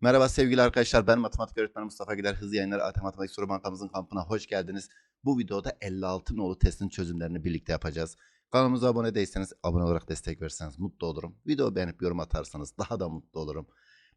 Merhaba sevgili arkadaşlar. Ben matematik öğretmeni Mustafa Gider. Hızlı Yayınlar AT Matematik Soru Bankamızın kampına hoş geldiniz. Bu videoda 56 nolu testin çözümlerini birlikte yapacağız. Kanalımıza abone değilseniz abone olarak destek verirseniz mutlu olurum. Video beğenip yorum atarsanız daha da mutlu olurum.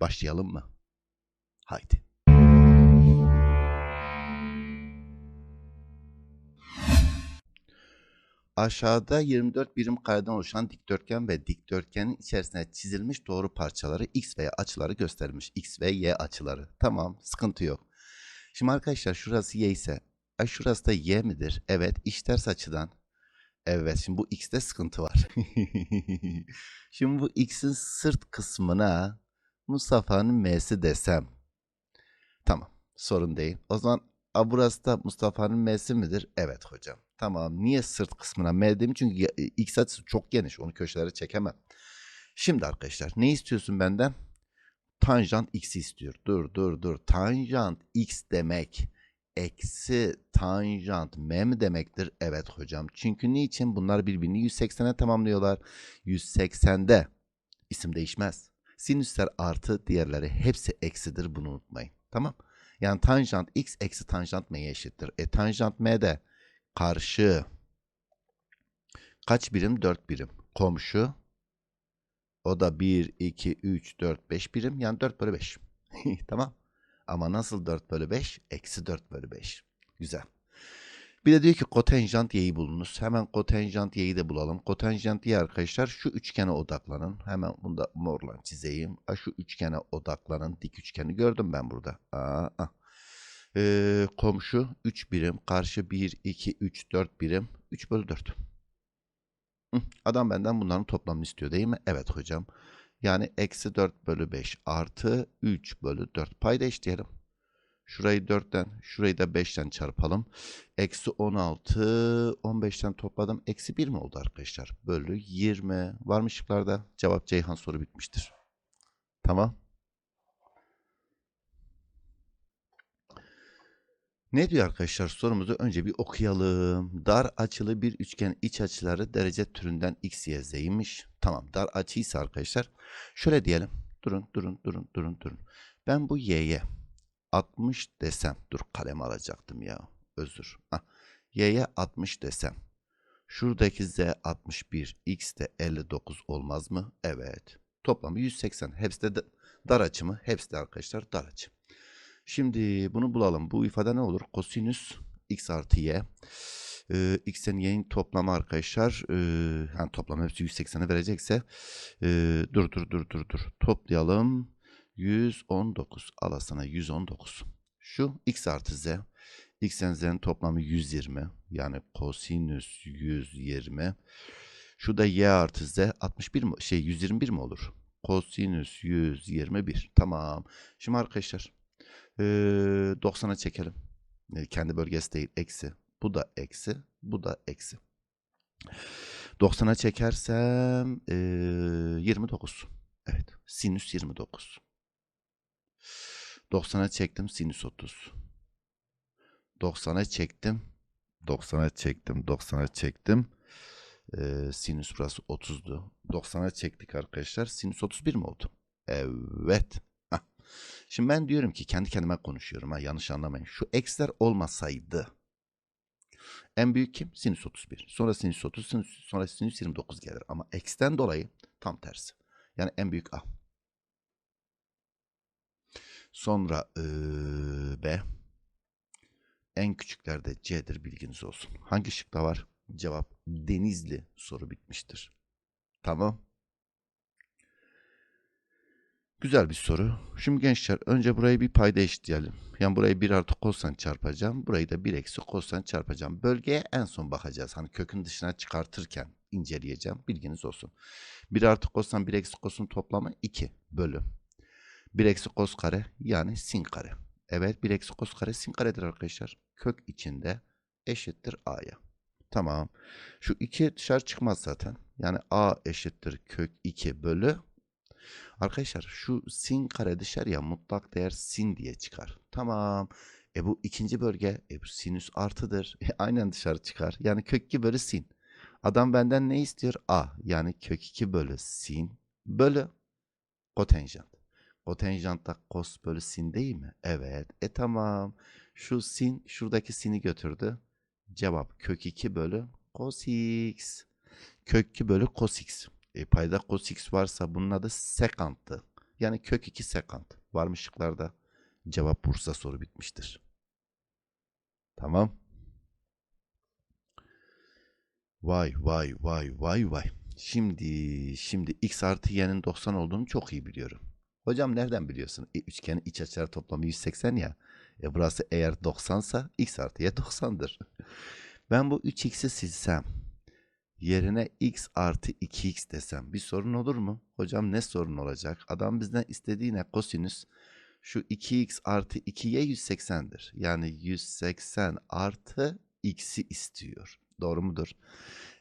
Başlayalım mı? Haydi. Aşağıda 24 birim kareden oluşan dikdörtgen ve dikdörtgenin içerisine çizilmiş doğru parçaları x ve y açıları gösterilmiş. x ve y açıları. Tamam, sıkıntı yok. Şimdi arkadaşlar şurası y ise, ay şurası da y midir? Evet, iç ters açıdan. Evet, şimdi bu x'te sıkıntı var. şimdi bu x'in sırt kısmına Mustafa'nın m'si desem. Tamam, sorun değil. O zaman a, burası da Mustafa'nın m'si midir? Evet hocam. Tamam. Niye sırt kısmına M dedim? Çünkü ya- e, x açısı çok geniş. Onu köşelere çekemem. Şimdi arkadaşlar ne istiyorsun benden? Tanjant x'i istiyor. Dur dur dur. Tanjant x demek eksi tanjant m mi demektir? Evet hocam. Çünkü niçin? Bunlar birbirini 180'e tamamlıyorlar. 180'de isim değişmez. Sinüsler artı diğerleri hepsi eksidir. Bunu unutmayın. Tamam. Yani tanjant x eksi tanjant m'ye eşittir. E tanjant m de karşı kaç birim? 4 birim. Komşu o da 1, 2, 3, 4, 5 birim. Yani 4 bölü 5. tamam. Ama nasıl 4 bölü 5? Eksi 4 bölü 5. Güzel. Bir de diyor ki kotenjant y'yi bulunuz. Hemen kotenjant y'yi de bulalım. Kotenjant y arkadaşlar şu üçgene odaklanın. Hemen bunu da morla çizeyim. Aa, şu üçgene odaklanın. Dik üçgeni gördüm ben burada. Aa, ah. Ee, komşu 3 birim. Karşı 1, 2, 3, 4 birim. 3 bölü 4. Hı, Adam benden bunların toplamını istiyor değil mi? Evet hocam. Yani eksi 4 bölü 5 artı 3 bölü 4. Payda eşleyelim. Şurayı 4'ten, şurayı da 5'ten çarpalım. Eksi 16, 15'ten topladım. Eksi 1 mi oldu arkadaşlar? Bölü 20. Var mı şıklarda? Cevap Ceyhan soru bitmiştir. Tamam. Ne diyor arkadaşlar sorumuzu önce bir okuyalım. Dar açılı bir üçgen iç açıları derece türünden x, y, z'ymiş. Tamam dar açıysa arkadaşlar şöyle diyelim. Durun durun durun durun durun. Ben bu y'ye 60 desem. Dur kalem alacaktım ya. Özür. Hah. Y'ye 60 desem. Şuradaki z 61, x de 59 olmaz mı? Evet. Toplamı 180. Hepsi de dar açı mı? Hepsi de arkadaşlar dar açı. Şimdi bunu bulalım. Bu ifade ne olur? Kosinüs x artı y. Ee, x'in y'nin toplamı arkadaşlar. E, yani toplam hepsi 180'e verecekse. e, dur dur dur dur dur. Toplayalım. 119. Alasana 119. Şu x artı z. x'in z'nin toplamı 120. Yani kosinüs 120. Şu da y artı z 61 mi? Şey 121 mi olur? Kosinüs 121. Tamam. Şimdi arkadaşlar ee, 90'a çekelim. Ee, Kendi bölgesi değil. Eksi. Bu da eksi. Bu da eksi. 90'a çekersem ee, 29. Evet. Sinüs 29. 90'a çektim. Sinüs 30. 90'a çektim. 90'a çektim. 90'a çektim. Ee, sinüs burası 30'du. 90'a çektik arkadaşlar. Sinüs 31 mi oldu? Evet. Hah. Şimdi ben diyorum ki kendi kendime konuşuyorum ha yanlış anlamayın. Şu x'ler olmasaydı en büyük kim? Sinüs 31. Sonra sinüs 30, sinüs, sonra sinüs 29 gelir. Ama x'ten dolayı tam tersi. Yani en büyük a. Sonra eee, b. En küçükler de c'dir bilginiz olsun. Hangi şıkta var? Cevap Denizli soru bitmiştir. Tamam. Güzel bir soru. Şimdi gençler önce burayı bir payda eşitleyelim. Yani burayı 1 artı kosan çarpacağım. Burayı da 1 eksi kosan çarpacağım. Bölgeye en son bakacağız. Hani kökün dışına çıkartırken inceleyeceğim. Bilginiz olsun. 1 artı kosan 1 eksi kosun toplamı 2 bölü. 1 eksi kos kare yani sin kare. Evet 1 eksi kos kare sin karedir arkadaşlar. Kök içinde eşittir a'ya. Tamam. Şu 2 dışarı çıkmaz zaten. Yani a eşittir kök 2 bölü Arkadaşlar şu sin kare dışarıya mutlak değer sin diye çıkar. Tamam. E bu ikinci bölge e bu sinüs artıdır. E aynen dışarı çıkar. Yani kök 2 bölü sin. Adam benden ne istiyor? A. Yani kök 2 bölü sin bölü kotenjant. Kotenjantta kos bölü sin değil mi? Evet. E tamam. Şu sin şuradaki sini götürdü. Cevap kök 2 bölü cos x. Kök 2 bölü cos x. E, payda cos x varsa bunun adı sekanttı. Yani kök 2 sekant. Var mı şıklarda? Cevap Bursa soru bitmiştir. Tamam. Vay vay vay vay vay. Şimdi şimdi x artı y'nin 90 olduğunu çok iyi biliyorum. Hocam nereden biliyorsun? E, üçgenin iç açıları toplamı 180 ya. E, burası eğer 90 sa x artı y 90'dır. Ben bu 3x'i silsem yerine x artı 2x desem bir sorun olur mu? Hocam ne sorun olacak? Adam bizden istediği ne? Kosinüs. Şu 2x artı 2y 180'dir. Yani 180 artı x'i istiyor. Doğru mudur?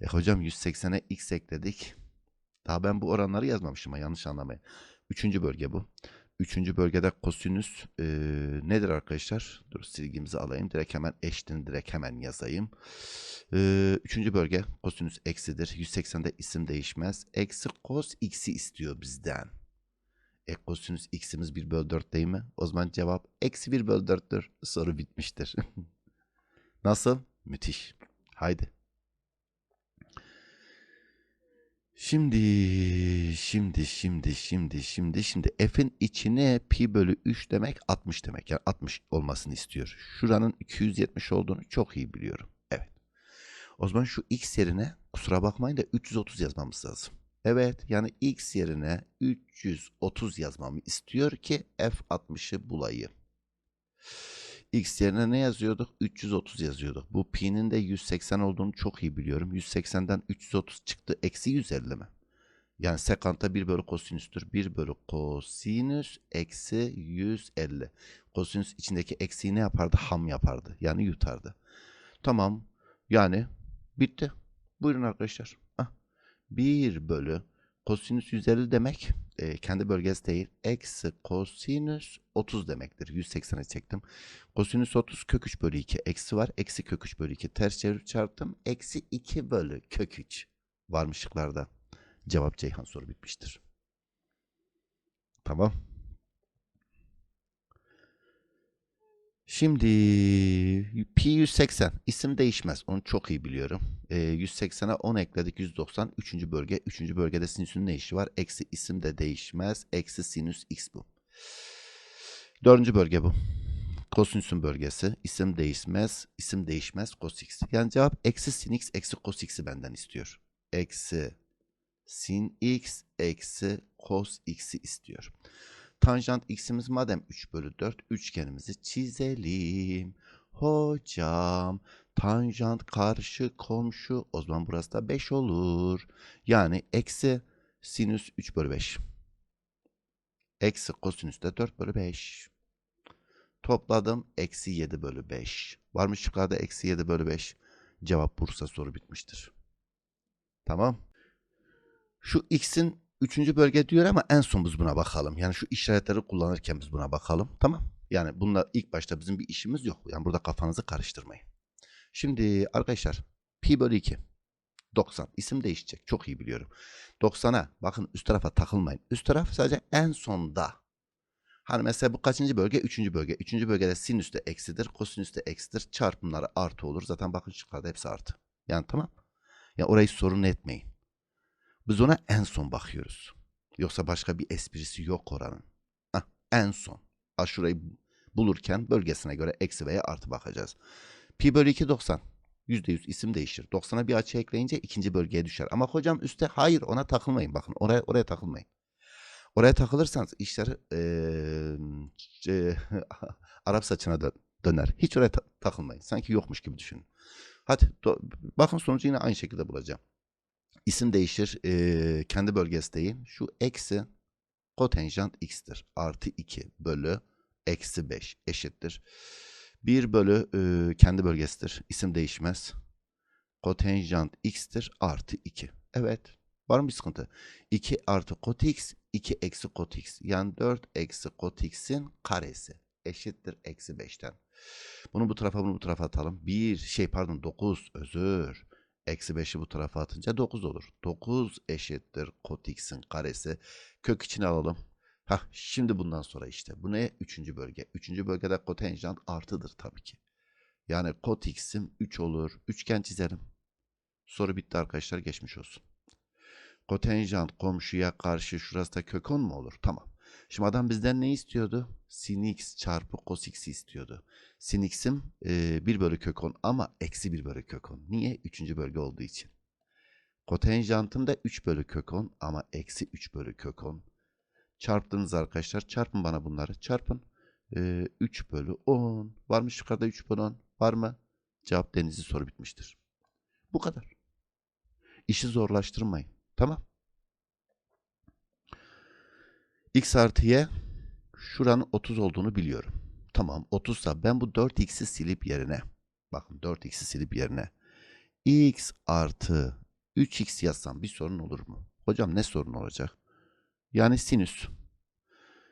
E hocam 180'e x ekledik. Daha ben bu oranları yazmamışım ama yanlış anlamayın. Üçüncü bölge bu. Üçüncü bölgede kosinüs e, nedir arkadaşlar? Dur silgimizi alayım. Direkt hemen eşitini direkt hemen yazayım. E, üçüncü bölge kosinüs eksidir. 180'de isim değişmez. Eksi kos x'i istiyor bizden. E kosinüs x'imiz 1 bölü 4 değil mi? O zaman cevap eksi 1 bölü 4'tür. Soru bitmiştir. Nasıl? Müthiş. Haydi. Şimdi, şimdi, şimdi, şimdi, şimdi, şimdi f'in içine pi bölü 3 demek 60 demek. Yani 60 olmasını istiyor. Şuranın 270 olduğunu çok iyi biliyorum. Evet. O zaman şu x yerine kusura bakmayın da 330 yazmamız lazım. Evet yani x yerine 330 yazmamı istiyor ki f60'ı bulayım. X yerine ne yazıyorduk? 330 yazıyorduk. Bu pi'nin de 180 olduğunu çok iyi biliyorum. 180'den 330 çıktı. Eksi 150 mi? Yani sekanta 1 bölü kosinüstür. 1 bölü kosinüs eksi 150. Kosinüs içindeki eksiği ne yapardı? Ham yapardı. Yani yutardı. Tamam. Yani bitti. Buyurun arkadaşlar. Hah. 1 bölü kosinüs 150 demek e, kendi bölgesi değil. Eksi kosinüs 30 demektir. 180'e çektim. Kosinüs 30 kök 3 bölü 2 eksi var. Eksi kök 3 bölü 2 ters çevirip çarptım. Eksi 2 bölü kök 3 varmış şıklarda. Cevap Ceyhan soru bitmiştir. Tamam. Şimdi pi 180 isim değişmez. Onu çok iyi biliyorum. E, 180'e 10 ekledik 190. Üçüncü bölge. Üçüncü bölgede sinüsün ne işi var? Eksi isim de değişmez. Eksi sinüs x bu. Dördüncü bölge bu. Kosinüsün bölgesi. İsim değişmez. İsim değişmez. Cos x. Yani cevap eksi sin x eksi cos x'i benden istiyor. Eksi sin x eksi cos x'i istiyor. Tanjant x'imiz madem 3 bölü 4 üçgenimizi çizelim. Hocam tanjant karşı komşu o zaman burası da 5 olur. Yani eksi sinüs 3 bölü 5. Eksi kosinüs de 4 bölü 5. Topladım eksi 7 bölü 5. Var mı şıklarda eksi 7 bölü 5? Cevap Bursa soru bitmiştir. Tamam. Şu x'in üçüncü bölge diyor ama en son biz buna bakalım. Yani şu işaretleri kullanırken biz buna bakalım. Tamam. Yani bununla ilk başta bizim bir işimiz yok. Yani burada kafanızı karıştırmayın. Şimdi arkadaşlar pi bölü 2 90 isim değişecek. Çok iyi biliyorum. 90'a bakın üst tarafa takılmayın. Üst taraf sadece en sonda. Hani mesela bu kaçıncı bölge? Üçüncü bölge. Üçüncü bölgede sinüs de eksidir. Kosinüs de eksidir. Çarpımları artı olur. Zaten bakın şıklarda hepsi artı. Yani tamam. Yani orayı sorun etmeyin. Biz ona en son bakıyoruz. Yoksa başka bir esprisi yok oranın. Heh, en son. Aşurayı bulurken bölgesine göre eksi veya artı bakacağız. Pi bölü 2 90. %100 isim değişir. 90'a bir açı ekleyince ikinci bölgeye düşer. Ama hocam üstte hayır ona takılmayın. Bakın oraya oraya takılmayın. Oraya takılırsanız işler ee, e, Arap saçına da döner. Hiç oraya ta takılmayın. Sanki yokmuş gibi düşünün. Hadi bakın sonucu yine aynı şekilde bulacağım. İsim değişir. E, kendi bölgesi değil. Şu eksi kotenjant x'tir. Artı 2 bölü eksi 5 eşittir. 1 bölü e, kendi bölgesidir. İsim değişmez. Kotenjant x'tir. Artı 2. Evet. Var mı bir sıkıntı? 2 artı kot x, 2 eksi kot x. Yani 4 eksi kot x'in karesi eşittir eksi 5'ten. Bunu bu tarafa bunu bu tarafa atalım. 1 şey pardon 9 özür. Eksi 5'i bu tarafa atınca 9 olur. 9 eşittir kot x'in karesi. Kök içine alalım. Hah şimdi bundan sonra işte. Bu ne? Üçüncü bölge. Üçüncü bölgede kotenjant artıdır tabii ki. Yani kot x'im 3 olur. Üçgen çizelim. Soru bitti arkadaşlar. Geçmiş olsun. Kotenjant komşuya karşı şurası da kök 10 mu olur? Tamam. Şimdi adam bizden ne istiyordu? Sin x çarpı cos x istiyordu. Sin x'im e, 1 bölü kök 10 ama eksi 1 bölü kök 10. Niye? Üçüncü bölge olduğu için. Kotenjantım da 3 bölü kök 10 ama eksi 3 bölü kök 10. Çarptınız arkadaşlar. Çarpın bana bunları. Çarpın. Ee, 3 bölü 10. Var mı yukarıda 3 bölü 10? Var mı? Cevap denizli soru bitmiştir. Bu kadar. İşi zorlaştırmayın. Tamam. X artı Y şuranın 30 olduğunu biliyorum. Tamam 30 ise ben bu 4x'i silip yerine bakın 4x'i silip yerine x artı 3x yazsam bir sorun olur mu? Hocam ne sorun olacak? Yani sinüs.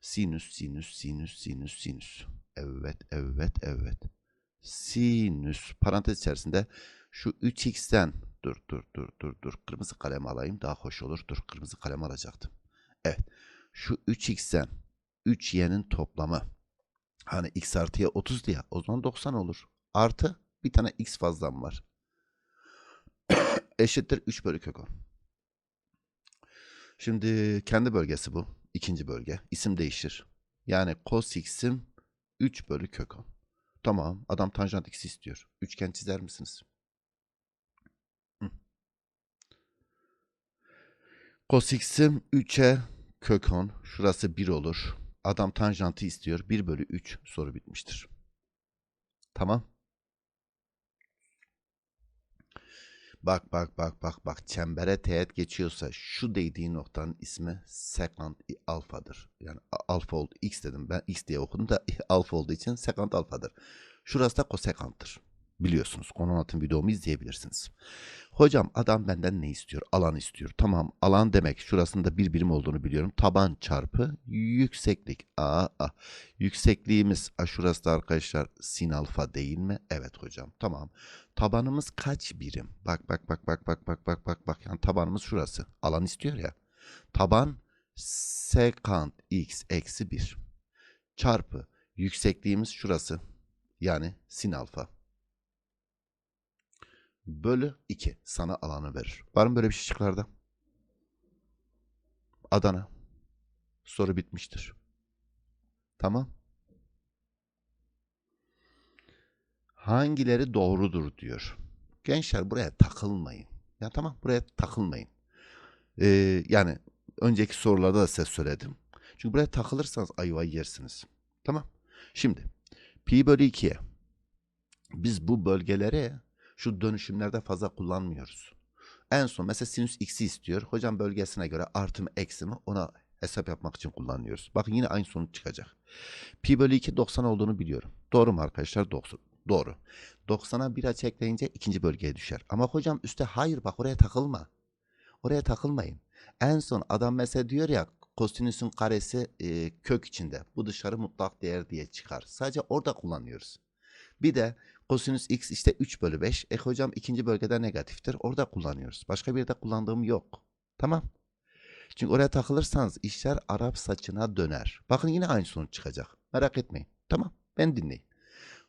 Sinüs, sinüs, sinüs, sinüs, sinüs. Evet, evet, evet. Sinüs. Parantez içerisinde şu 3x'ten dur, dur, dur, dur, dur. Kırmızı kalem alayım daha hoş olur. Dur, kırmızı kalem alacaktım. Evet. Şu 3x'ten 3y'nin toplamı. Hani x artıya 30 diye. O zaman 90 olur. Artı bir tane x fazlam var. Eşittir 3 bölü kök 10. Şimdi kendi bölgesi bu. İkinci bölge. İsim değişir. Yani cos x'im 3 bölü kök 10. Tamam. Adam tanjant x istiyor. Üçgen çizer misiniz? Hı. Cos x'im 3'e kök 10. Şurası 1 olur. Adam tanjantı istiyor. 1 bölü 3 soru bitmiştir. Tamam. Bak bak bak bak bak çembere teğet geçiyorsa şu değdiği noktanın ismi sekant alfadır. Yani alfa oldu x dedim ben x diye okudum da alfa olduğu için sekant alfadır. Şurası da kosekanttır. Biliyorsunuz konu anlatım videomu izleyebilirsiniz. Hocam adam benden ne istiyor? Alan istiyor. Tamam alan demek şurasında bir birim olduğunu biliyorum. Taban çarpı yükseklik. Aa, aa. Yüksekliğimiz a, şurası da arkadaşlar sin alfa değil mi? Evet hocam tamam. Tabanımız kaç birim? Bak bak bak bak bak bak bak bak bak. Yani tabanımız şurası. Alan istiyor ya. Taban sekant x eksi 1 çarpı yüksekliğimiz şurası. Yani sin alfa. Bölü 2 sana alanı verir. Var mı böyle bir şey şıklarda? Adana. Soru bitmiştir. Tamam. Hangileri doğrudur diyor. Gençler buraya takılmayın. Ya tamam buraya takılmayın. Ee, yani önceki sorularda da size söyledim. Çünkü buraya takılırsanız ayvayı yersiniz. Tamam. Şimdi pi bölü 2'ye biz bu bölgelere şu dönüşümlerde fazla kullanmıyoruz. En son mesela sinüs x'i istiyor. Hocam bölgesine göre artı mı eksi mi ona hesap yapmak için kullanıyoruz. Bakın yine aynı sonuç çıkacak. Pi bölü 2 90 olduğunu biliyorum. Doğru mu arkadaşlar? 90. Doğru. 90'a bir açı ekleyince ikinci bölgeye düşer. Ama hocam üstte hayır bak oraya takılma. Oraya takılmayın. En son adam mesela diyor ya kosinüsün karesi e, kök içinde. Bu dışarı mutlak değer diye çıkar. Sadece orada kullanıyoruz. Bir de kosinüs x işte 3 bölü 5. E hocam ikinci bölgede negatiftir. Orada kullanıyoruz. Başka bir yerde kullandığım yok. Tamam. Çünkü oraya takılırsanız işler Arap saçına döner. Bakın yine aynı sonuç çıkacak. Merak etmeyin. Tamam. Ben dinleyin.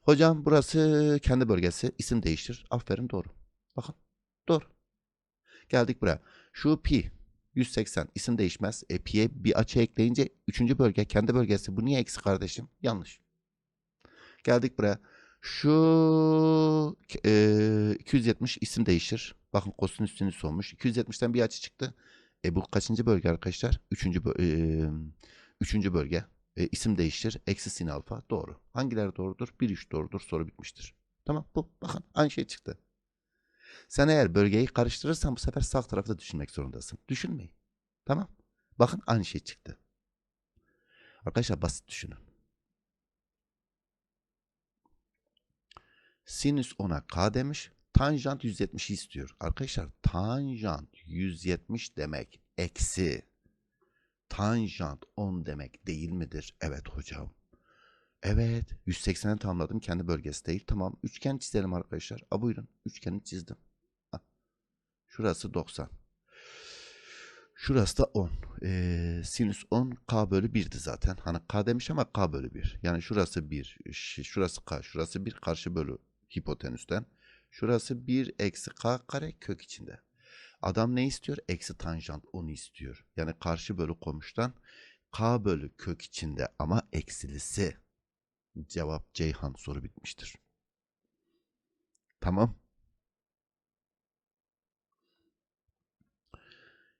Hocam burası kendi bölgesi. İsim değiştir. Aferin doğru. Bakın. Doğru. Geldik buraya. Şu pi 180 isim değişmez. E, pi'ye bir açı ekleyince üçüncü bölge kendi bölgesi. Bu niye eksi kardeşim? Yanlış. Geldik buraya. Şu e, 270 isim değişir. Bakın kosinüs sinüs olmuş. 270'ten bir açı çıktı. E bu kaçıncı bölge arkadaşlar? Üçüncü, e, üçüncü bölge. E, isim değiştir. Eksi sin alfa. Doğru. Hangileri doğrudur? 1 3 doğrudur. Soru bitmiştir. Tamam bu. Bakın aynı şey çıktı. Sen eğer bölgeyi karıştırırsan bu sefer sağ tarafı da düşünmek zorundasın. Düşünmeyin. Tamam. Bakın aynı şey çıktı. Arkadaşlar basit düşünün. Sinüs ona k demiş. Tanjant 170'i istiyor. Arkadaşlar tanjant 170 demek eksi. Tanjant 10 demek değil midir? Evet hocam. Evet. 180'i tamamladım. Kendi bölgesi değil. Tamam. Üçgen çizelim arkadaşlar. A buyurun. Üçgeni çizdim. Şurası 90. Şurası da 10. Ee, sinüs 10 k bölü 1'di zaten. Hani k demiş ama k bölü 1. Yani şurası 1. ş- Şurası k. Şurası 1 karşı bölü hipotenüsten. Şurası 1 eksi k kare kök içinde. Adam ne istiyor? Eksi tanjant 10'u istiyor. Yani karşı bölü komşudan k bölü kök içinde ama eksilisi. Cevap Ceyhan soru bitmiştir. Tamam.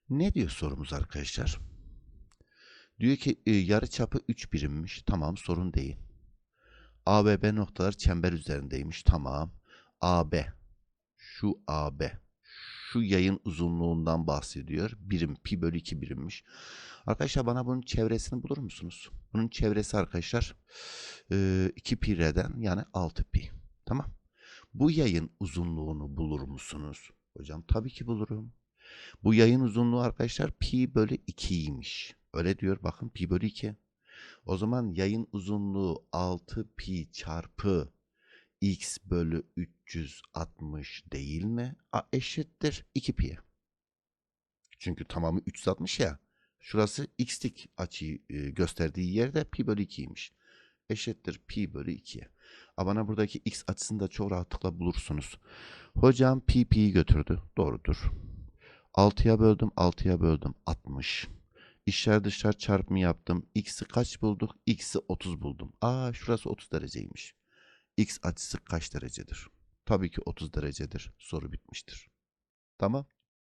Ne diyor sorumuz arkadaşlar? Diyor ki e, yarıçapı 3 birimmiş. Tamam sorun değil. A ve B noktalar çember üzerindeymiş. Tamam. AB. Şu AB. Şu yayın uzunluğundan bahsediyor. Birim pi bölü 2 birimmiş. Arkadaşlar bana bunun çevresini bulur musunuz? Bunun çevresi arkadaşlar e, 2 pi r'den yani 6 pi. Tamam. Bu yayın uzunluğunu bulur musunuz? Hocam tabii ki bulurum. Bu yayın uzunluğu arkadaşlar pi bölü 2'ymiş. Öyle diyor bakın pi bölü 2. O zaman yayın uzunluğu 6 pi çarpı x bölü 360 değil mi? A eşittir 2 pi. Çünkü tamamı 360 ya. Şurası x'lik açıyı e, gösterdiği yerde pi bölü 2'ymiş. Eşittir pi bölü 2. Bana buradaki x açısını da çok rahatlıkla bulursunuz. Hocam pi pi'yi götürdü. Doğrudur. 6'ya böldüm, 6'ya böldüm. 60. İşler dışlar çarpımı yaptım. X'i kaç bulduk? X'i 30 buldum. Aa şurası 30 dereceymiş. X açısı kaç derecedir? Tabii ki 30 derecedir. Soru bitmiştir. Tamam.